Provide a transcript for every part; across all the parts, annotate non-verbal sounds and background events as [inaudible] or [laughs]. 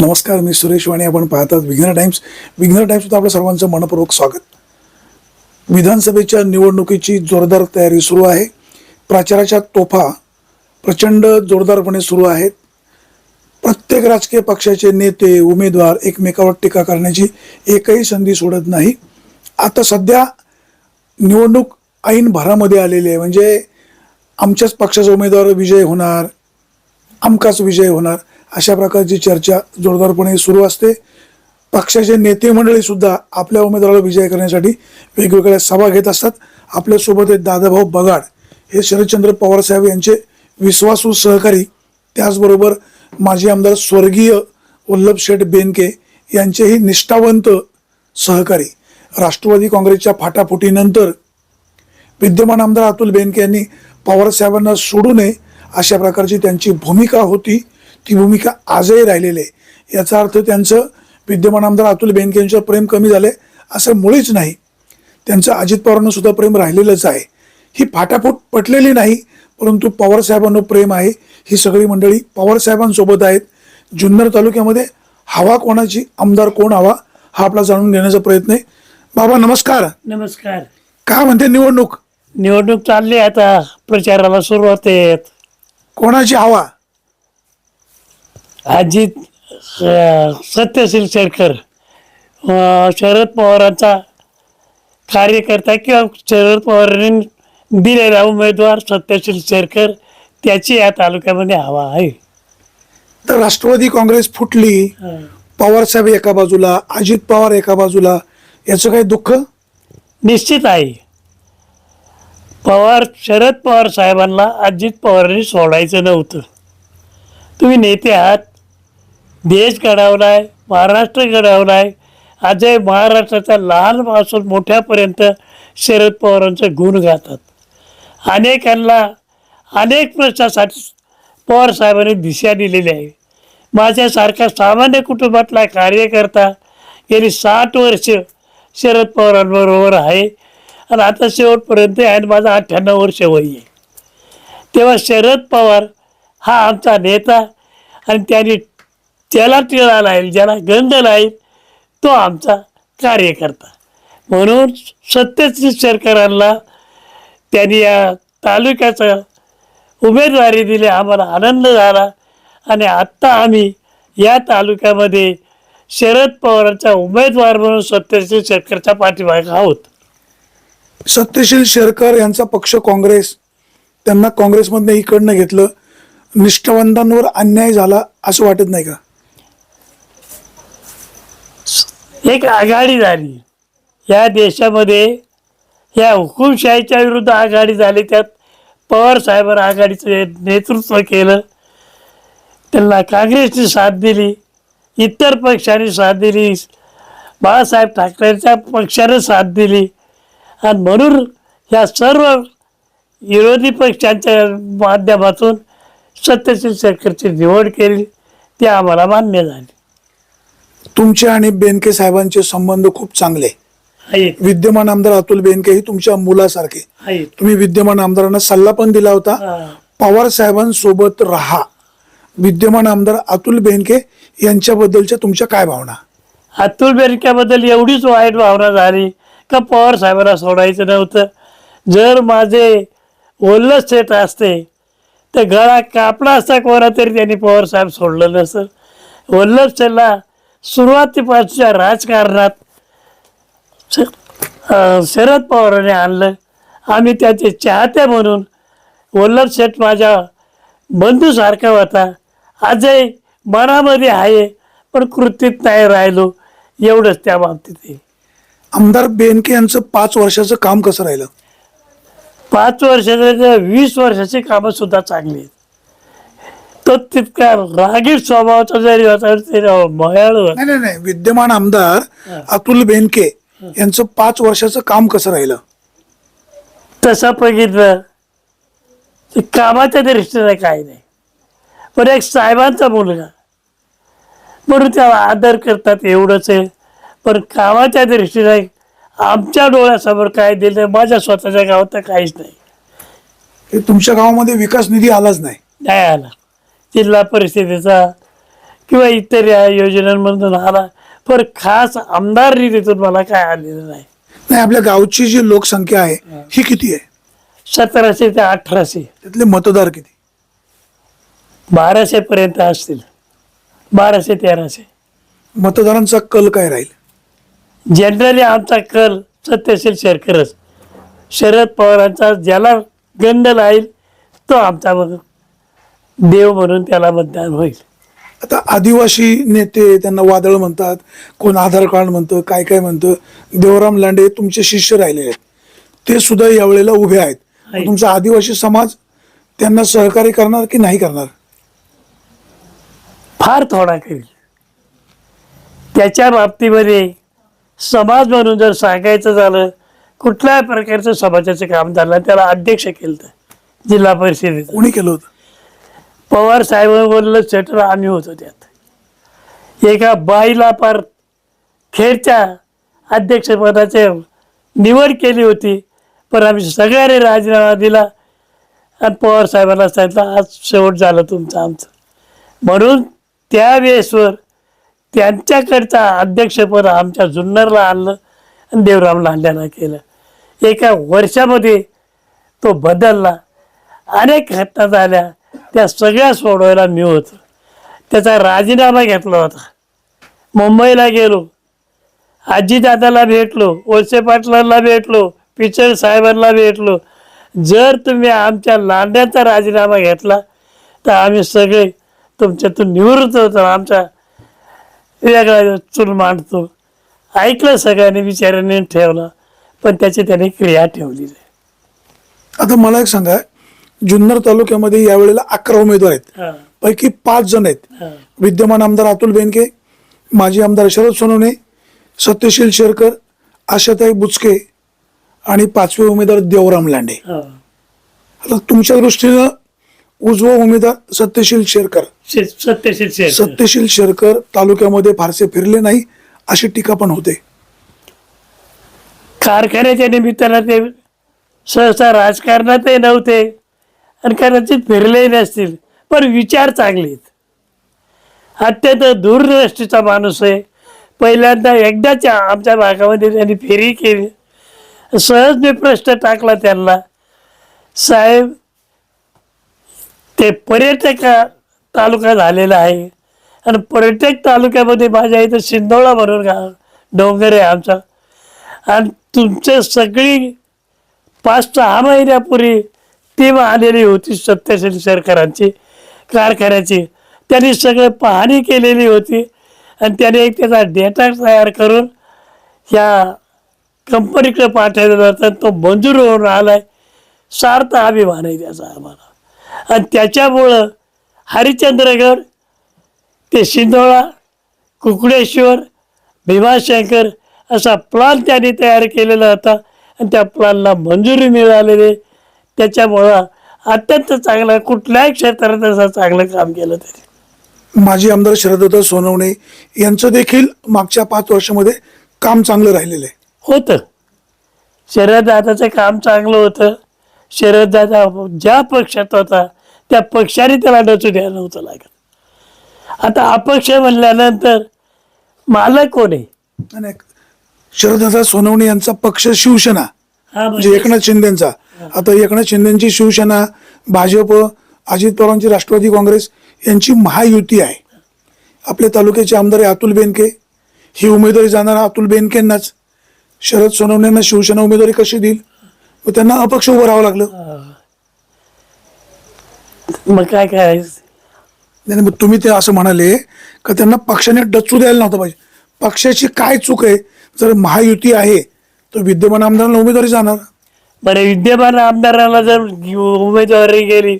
नमस्कार मी सुरेश वाणी. आपण पाहतात विघ्नर टाइम्स. विघ्नर टाइम्समध्ये आपलं सर्वांचं मनपूर्वक स्वागत. विधानसभेच्या निवडणुकीची जोरदार तयारी सुरू आहे. प्रचाराच्या तोफा प्रचंड जोरदारपणे सुरू आहेत. प्रत्येक राजकीय पक्षाचे नेते उमेदवार एकमेकावर टीका करण्याची एकही संधी सोडत नाही. आता सध्या निवडणूक ऐन भरामध्ये आलेली आहे. म्हणजे आमच्याच पक्षाचा उमेदवार विजय होणार आमकाच विजय होणार. अशा प्रकारची चर्चा जोरदारपणे सुरू असते. पक्षाचे नेते मंडळी सुद्धा आपल्या उमेदवाराला विजय करण्यासाठी वेगवेगळ्या सभा घेत असतात. आपल्यासोबत हे दादाभाऊ बगाड. हे शरदचंद्र पवार साहेब यांचे विश्वासू सहकारी. त्याचबरोबर माजी आमदार स्वर्गीय वल्लभ शेठ बेनके यांचेही निष्ठावंत सहकारी. राष्ट्रवादी काँग्रेसच्या फाटाफुटीनंतर विद्यमान आमदार अतुल बेनके यांनी पवारसाहेबांना सोडू नये अशा प्रकारची त्यांची भूमिका होती. ती भूमिका आजही राहिलेली आहे. याचा अर्थ त्यांचं विद्यमान आमदार अतुल बेनके यांच्यावर प्रेम कमी झाले असं मुळीच नाही. त्यांचं अजित पवारांना सुद्धा प्रेम राहिलेलंच आहे. ही फाटाफूट पटलेली नाही परंतु पवार साहेबांना प्रेम आहे. ही सगळी मंडळी पवार साहेबांसोबत आहेत. जुन्नर तालुक्यामध्ये हवा कोणाची आमदार कोण हवा हा आपला जाणून घेण्याचा प्रयत्न आहे. बाबा नमस्कार. नमस्कार. काय म्हणते निवडणूक? निवडणूक चालली आहे आता प्रचाराला सुरुवात आहे. कोणाची हवा? अजित सत्यशील शेरकर अं, शरद पवारांचा कार्यकर्ता किंवा शरद पवारांनी दिलेला उमेदवार सत्यशील शेरकर त्याची या तालुक्यामध्ये हवा आहे. तर राष्ट्रवादी काँग्रेस फुटली पवार साहेब एका बाजूला अजित पवार एका बाजूला याचं काही दुःख? निश्चित आहे. पवार शरद पवार साहेबांना अजित पवारांनी सोडायचं नव्हतं. तुम्ही नेते आहात देश घडवलाय महाराष्ट्र घडवलाय. आजही महाराष्ट्राच्या लहानपासून मोठ्यापर्यंत शरद पवारांचं गुण गातात. अनेकांना अनेक प्रश्नासाठी पवार साहेबांनी दिशा दिलेली आहे. माझ्यासारख्या सामान्य कुटुंबातला कार्यकर्ता गेली साठ वर्ष शरद पवारांबरोबर आहे आणि आता शेवटपर्यंत आहे आणि माझा अठ्ठ्याण्णव वर्ष वय आहे. तेव्हा शरद पवार हा आमचा नेता आणि त्यांनी त्याला टिळा नाही ज्याला गंध नाही तो आमचा कार्यकर्ता. म्हणून सत्यश्री सरकारांना त्यांनी या तालुक्याचा उमेदवारी दिली आम्हाला आनंद झाला. आणि आत्ता आम्ही या तालुक्यामध्ये शरद पवारांचा उमेदवार म्हणून सत्यशील शेरकरच्या पाठीमागे आहोत. सत्यशील शेरकर यांचा पक्ष काँग्रेस त्यांना काँग्रेसमधनं इकडनं घेतलं. निष्ठावंतांवर अन्याय झाला असं वाटत नाही का? एक आघाडी झाली. या देशामध्ये या हुकुमशाहीच्या विरुद्ध आघाडी झाली. त्यात पवार साहेबांवर आघाडीचं नेतृत्व केलं. त्यांना काँग्रेसची साथ दिली. इतर पक्षांनी साथ दिली. बाळासाहेब ठाकरेंच्या पक्षाने साथ दिली. आणि म्हणून या सर्व विरोधी पक्षांच्या माध्यमातून सत्यशील सरकारची निवड केली. ती आम्हाला मान्य झाली. तुमचे आणि बेनके साहेबांचे संबंध खूप चांगले. विद्यमान आमदार अतुल बेनके ही तुमच्या मुलासारखे. तुम्ही विद्यमान आमदारांना सल्ला पण दिला होता. पवार साहेबांसोबत राहा. विद्यमान आमदार अतुल बेनके यांच्याबद्दलच्या तुमच्या काय भावना? अतुल बेनक्याबद्दल एवढीच वाईट भावना झाली का पवार साहेबांना सोडायचं नव्हतं. जर माझे ओल्लस सेट असते तर गळा कापला असता कोणा तरी त्यांनी पवार साहेब सोडलं नसतं वल्लभ सेटला सुरुवातीपासूनच्या राजकारणात शरद पवारांनी आणलं. आम्ही त्याचे चाहते म्हणून वल्लभ शेठ माझ्या बंधूसारखा होता. आजही मनामध्ये आहे पण कृतीत नाही राहिलो. एवढंच त्या बाबतीत आहे. आमदार बेनके यांचं पाच वर्षाचं काम कसं राहिलं? पाच वर्षाचे वीस वर्षाची कामं सुद्धा चांगली आहेत. तो तितका रागीट स्वभावाचा जरी होता तरी मयाळ होता नाही नाही नाही विद्यमान आमदार अतुल बेनके यांचं पाच वर्षाचं काम कसं राहिलं तसं बघितलं कामाच्या दृष्टीने काही नाही पण एक साहेबांचा मुलगा म्हणून त्याला आदर करतात एवढंच आहे पण कामाच्या दृष्टीने आमच्या डोळ्यासमोर काय दिलं माझ्या स्वतःच्या गावात तर काहीच नाही हे तुमच्या गावामध्ये विकास निधी आलाच नाही नाही आला जिल्हा परिषदेचा किंवा इतर या योजनांमधून आला. पण खास आमदार निधीतून मला काय आलेलं नाही. नाही आपल्या गावची जी लोकसंख्या आहे ही. किती आहे? सतराशे ते अठराशे. त्यातले मतदार किती? बाराशे पर्यंत असतील. बाराशे तेराशे. मतदारांचा कल काय राहील? जनरली आमचा कल सत्यशील शेरकरच. शरद पवारांचा ज्याला गंध लाईल तो आमचा मग देव म्हणून त्याला मतदान होईल. आता आदिवासी नेते त्यांना वादळ म्हणतात कोण आधार कार्ड म्हणतं काय काय म्हणतं देवराम लांडे तुमचे शिष्य राहिले आहेत. ते सुद्धा यावेळेला उभे आहेत. आहे. तुमचा आदिवासी समाज त्यांना सहकार्य करणार की नाही करणार? फार थोडा करेल. त्याच्या बाबतीमध्ये समाज म्हणून जर सांगायचं झालं कुठल्याही प्रकारचं समाजाचं काम झालं त्याला अध्यक्ष केलं जिल्हा परिषदेचं. कोणी केलं होतं? पवार साहेबांवरलं सेटर आम्ही होतो त्यात. एका बाईला पार खेरच्या अध्यक्षपदाचे निवड केली होती पण आम्ही सगळ्यांनी राजीनामा दिला. आणि पवार साहेबांना सांगितलं आज शेवट झालं तुमचं आमचं. म्हणून त्यावेळेसवर त्यांच्याकडचा अध्यक्षपद आमच्या जुन्नरला आणलं आणि देवराम लांड्याला केलं. एका वर्षामध्ये तो बदलला. अनेक घटना झाल्या. त्या सगळ्या सोडवायला मी होतो. त्याचा राजीनामा घेतला होता. मुंबईला गेलो. आजीदादाला भेटलो वळसे पाटलांना भेटलो पिचर साहेबांना भेटलो. जर तुम्ही आमच्या लांड्याचा राजीनामा घेतला तर आम्ही सगळे तुमच्यातून निवृत्त होतो. आमचा वेगळा चूल मांडतो. ऐकलं सगळ्यांनी विचाराने ठेवलं. पण त्याची त्याने क्रिया ठेवली आता मला एक सांगा जुन्नर तालुक्यामध्ये यावेळेला अकरा उमेदवार आहेत. पैकी पाच जण आहेत. विद्यमान आमदार अतुल बेनके माजी आमदार शरद सोनवणे सत्यशील शेरकर आशाताई बुचके आणि पाचवे उमेदवार देवराम लांडे. आता तुमच्या दृष्टीनं उजवा उमेदवार सत्यशील शेरकर. सत्यशील शेर सत्यशील शेरकर तालुक्यामध्ये फारसे फिरले नाही अशी टीका पण होते. कारखान्याच्या निमित्तानं ते सहसा राजकारणातही नव्हते. आणि कदाचित फिरलेही नसतील पण विचार चांगले आहेत. अत्यंत दूरदृष्टीचा माणूस आहे. पहिल्यांदा एकदाच्या आमच्या भागामध्ये त्यांनी फेरी केली. सहज मी प्रश्न टाकला त्यांना साहेब ते पर्यटक तालुका झालेला आहे. आणि पर्यटक तालुक्यामध्ये माझ्या इथं शिंदोळा म्हणून गाव डोंगर आहे आमचा. आणि तुमचे सगळी पाच सहा महिन्यापूर्वी टीम आलेली होती सत्यशील सरकारांची कारखान्याची. त्यांनी सगळं पाहणी केलेली होती आणि त्याने एक त्याचा डेटा तयार करून ह्या कंपनीकडे पाठवलेला होता तो मंजूर होऊन आलाय. सार्थ अभिमान आहे त्याचा आम्हाला. आणि त्याच्यामुळं हरिश्चंद्रगड ते शिंदोळा कुकडेश्वर भीमाशंकर असा प्लान त्यांनी तयार केलेला होता. आणि त्या प्लानला मंजुरी मिळालेली त्याच्यामुळं अत्यंत चांगला कुठल्याही क्षेत्रात असं चांगलं काम केलं त्यांनी माजी आमदार शरदत्ता सोनवणे यांचं देखील मागच्या पाच वर्षामध्ये काम चांगलं राहिलेलं आहे. होतं. शरददादाचं काम चांगलं होतं. शरददादा ज्या पक्षात होता त्या पक्षाने त्याला डचू द्यायला नव्हतं लागत. आता अपक्ष म्हणल्यानंतर मालक कोण आहे? आणि शरदत्ता सोनवणे यांचा पक्ष शिवसेना हा म्हणजे एकनाथ शिंदेचा. आता एकनाथ शिंदेची शिवसेना भाजप अजित पवारांची राष्ट्रवादी काँग्रेस यांची महायुती आहे. आपल्या तालुक्याचे आमदार आहे अतुल बेनके. ही उमेदवारी जाणार अतुल बेनकेंनाच. शरद सोनवणेंना शिवसेना उमेदवारी कशी देईल? मग त्यांना अपक्ष उभं राहावं लागलं. मग काय करायचं? नाही मग तुम्ही ते असं म्हणाले का त्यांना पक्षाने डचू द्यायला नव्हतं पाहिजे. पक्षाची काय चूक आहे? जर महायुती आहे तर विद्यमान आमदारांना उमेदवारी जाणार. बरं विद्यमान आमदाराला जर उमेदवारी गेली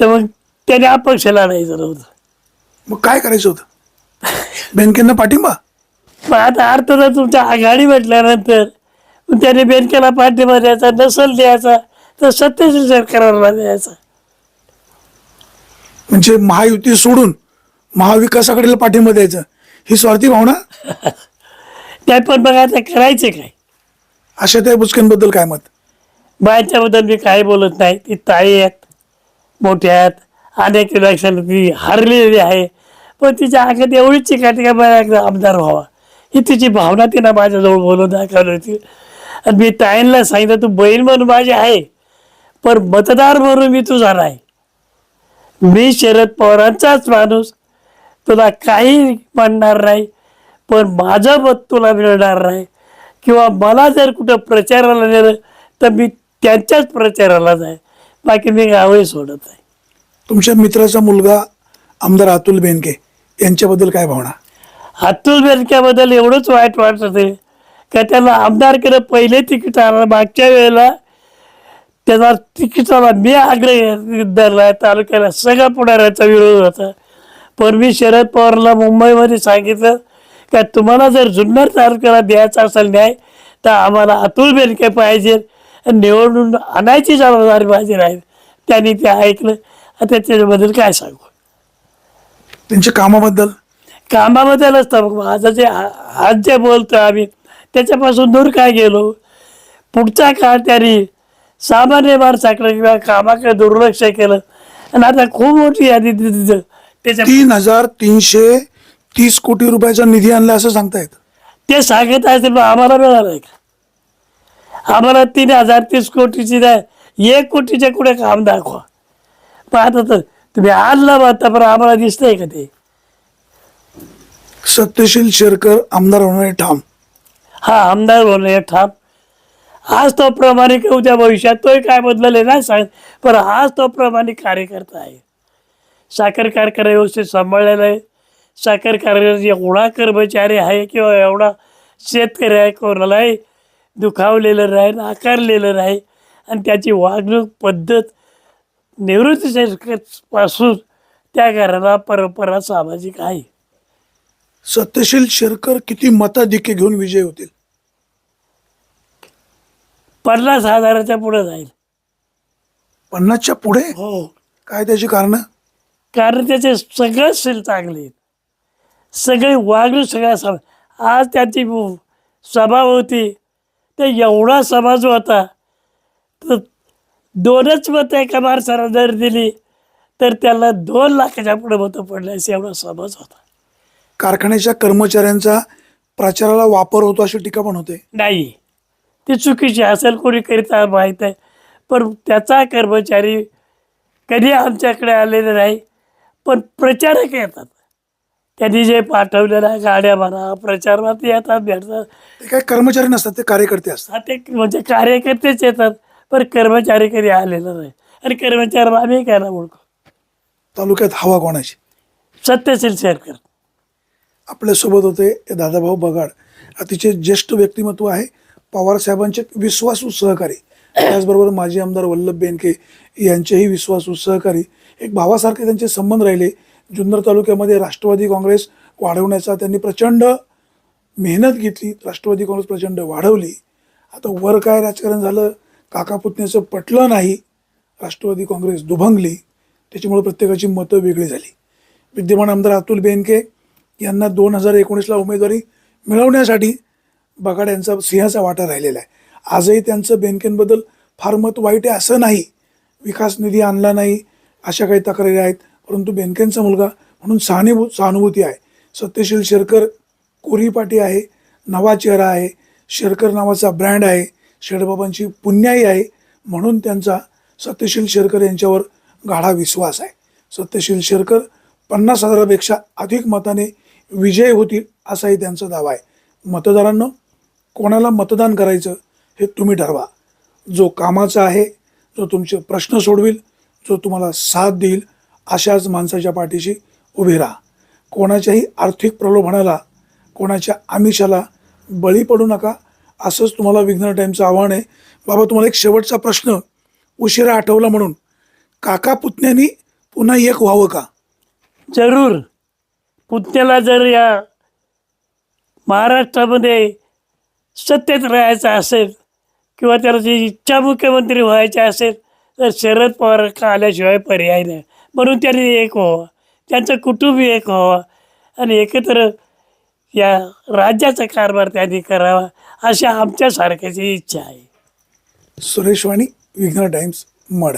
तर मग त्याने अपक्षाला नाही नव्हतं. मग काय करायचं होतं? बेनकेंना पाठिंबा? मग आता अर्थ जर तुमच्या आघाडी म्हटल्यानंतर मग त्याने बँकेला पाठिंबा द्यायचा नसल द्यायचा तर सत्यशील सरकारला द्यायचा. म्हणजे महायुती सोडून महाविकासाकडे पाठिंबा द्यायचं ही स्वार्थी भावना? [laughs] त्या पण मग आता करायचे काय? अशा त्या बुचक्यांबद्दल काय मत? बायांच्याबद्दल मी काही बोलत नाही. ती ताई आहेत मोठ्या आहेत अनेक इलेक्शन ती हरलेली आहे. पण तिच्या अंगात एवढी चिकाटी का मला एकदा आमदार व्हावा. ही तिची भावना तिनं माझ्याजवळ बोलून दाखवली होती. आणि मी ताईंना सांगितलं तू बहीण म्हणून माझी आहे पण मतदार म्हणून मी तुझा नाही. मी शरद पवारांचाच माणूस. तुला काही म्हणणार नाही पण माझं मत तुला मिळणार नाही. किंवा मला जर कुठं प्रचाराला नेलं तर मी त्यांच्याच प्रचाराला जाय. बाकी मी गावही सोडत नाही. तुमच्या मित्राचा मुलगा आमदार अतुल बेनके यांच्याबद्दल काय भावना? अतुल बेनक्याबद्दल एवढंच वाईट वाटत आहे का त्याला आमदार केलं पहिले तिकीट आलं मागच्या वेळेला त्याला तिकिटाला मी आग्रह धरला तालुक्याला सगळा पुढाऱ्याचा विरोध होता. पण मी शरद पवारला मुंबईमध्ये सांगितलं का तुम्हाला जर जुन्नर तालुक्याला द्यायचा असेल न्याय तर आम्हाला अतुल बेनके पाहिजे. निवडून आणायची जबाबदारी माझी राहील त्यांनी ते ऐकलं. आता त्याच्याबद्दल काय सांगू? त्यांच्या कामाबद्दल? कामाबद्दल असतं मग माझं जे आज जे बोलतो आम्ही त्याच्यापासून दूर काय गेलो? पुढचा काळ त्यांनी सामान्य माणसाकडे किंवा कामाकडे दुर्लक्ष केलं. आणि आता खूप मोठी यादी दिली. त्याच्या तीन हजार तीनशे तीस कोटी रुपयाचा निधी आणला असं सांगतायत. ते सांगत असतील आम्हाला मिळालं आहे का आम्हाला तीन हजार तीस कोटीची नाही एक कोटीचे कुठे काम दाखवा. पण आता तर तुम्ही आणलं म्हणता पण आम्हाला दिसतंय का ते? सत्यशील शेरकर आमदार होणारे ठाम. हा आमदार होणे ठाम. आज तो प्रामाणिक उद्या भविष्यात तोही काय बदलले नाही सांग. पण आज तो प्रामाणिक कार्यकर्ता आहे. साखर कारखाना व्यवस्थित सांभाळलेला आहे. साखर कारखान्यात एवढा कर्मचारी आहे किंवा एवढा शेतकरी आहे कोणालाही दुखावलेलं नाही नाकारलेलं नाही आणि त्याची वागणूक पद्धत निवृत्ती पासून त्या घराला परंपरा सामाजिक आहे. सत्यशील शेरकर किती मताधिक्य घेऊन विजय होतील? पन्नास हजाराच्या पुढे जाईल. पन्नासच्या पुढे? हो. काय त्याची कारण? कारण त्याचे सगळं सील चांगले आहेत. सगळे वागणूक सगळ्या आज त्याची सभा होती. ते एवढा समाज होता. तर दोनच मतं एका माणसाला जर दिली तर त्याला दोन लाखाच्या पुढे मतं पडले असे एवढा समाज होता. कारखान्याच्या कर्मचाऱ्यांचा प्रचाराला वापर होतो अशी टीका पण होते. नाही. ती चुकीची असेल कोणी करीत माहीत आहे. पण त्याचा कर्मचारी कधी आमच्याकडे आलेले नाही पण प्रचारक येतात. त्यांनी जे पाठवलेलं आहे गाड्या म्हणा प्रचारात येतात भेटतात. ते काही कर्मचारी नसतात ते कार्यकर्ते असतात. हा ते म्हणजे कार्यकर्तेच येतात पण कर्मचारी कधी आलेला नाही. आणि कर्मचारी आम्ही काय ना ओळखू? तालुक्यात हवा कोणाची? सत्यशील शेअरकर आपल्यासोबत होते दादाभाऊ बगाड. अतिशय ज्येष्ठ व्यक्तिमत्व आहे. पवार साहेबांचे विश्वासू सहकारी. त्याचबरोबर माजी आमदार वल्लभ बेनके यांचेही विश्वासू सहकारी. एक भावासारखे त्यांचे संबंध राहिले. जुन्नर तालुक्यामध्ये राष्ट्रवादी काँग्रेस वाढवण्याचा त्यांनी प्रचंड मेहनत घेतली. राष्ट्रवादी काँग्रेस प्रचंड वाढवली. आता वर काय राजकारण झालं? काका पुतण्याचं पटलं नाही. राष्ट्रवादी काँग्रेस दुभंगली. त्याच्यामुळे प्रत्येकाची मतं वेगळी झाली. विद्यमान आमदार अतुल बेनके यांना दोन हजार एकोणीसला उमेदवारी मिळवण्यासाठी बगाड यांचा सिंहाचा वाटा राहिलेला आहे. आजही त्यांचं बेनकेंबद्दल फार मत वाईट आहे असं नाही. विकास निधी आणला नाही. अशा काही तक्रारी आहेत. परंतु बेनकेंचा मुलगा म्हणून सहानुभू सहानुभूती आहे. सत्यशील शेरकर कोरीपाटी आहे नवा चेहरा आहे शेरकर नावाचा ब्रँड आहे शेडबाबांची पुण्याई आहे म्हणून त्यांचा सत्यशील शेरकर यांच्यावर गाढा विश्वास आहे. सत्यशील शेरकर पन्नास हजारापेक्षा अधिक मताने विजय होतील असाही त्यांचा दावा आहे. मतदारांना कोणाला मतदान करायचं हे तुम्ही ठरवा. जो कामाचा आहे जो तुमचे प्रश्न सोडविल जो तुम्हाला साथ देईल अशाच माणसाच्या पाठीशी उभे राहा. कोणाच्याही आर्थिक प्रलोभनाला कोणाच्या आमिषाला बळी पडू नका. असंच तुम्हाला विघ्न टाईमचं आव्हान आहे. बाबा तुम्हाला एक शेवटचा प्रश्न उशिरा आठवला म्हणून. काका पुतण्यानी पुन्हा एक व्हावं का? जरूर. पुतण्याला जर या महाराष्ट्रामध्ये सत्तेत राहायचं असेल किंवा त्याला जी इच्छा मुख्यमंत्री व्हायची असेल तर शरद पवार का आल्याशिवाय पर्याय नाही. म्हणून त्यांनी एक व्हावं त्यांचं कुटुंब एक व्हावं आणि एकत्र या राज्याचा कारभार त्यांनी करावा अशा आमच्यासारख्याची इच्छा आहे. सुरेश वाणी विघ्न टाइम्स मड.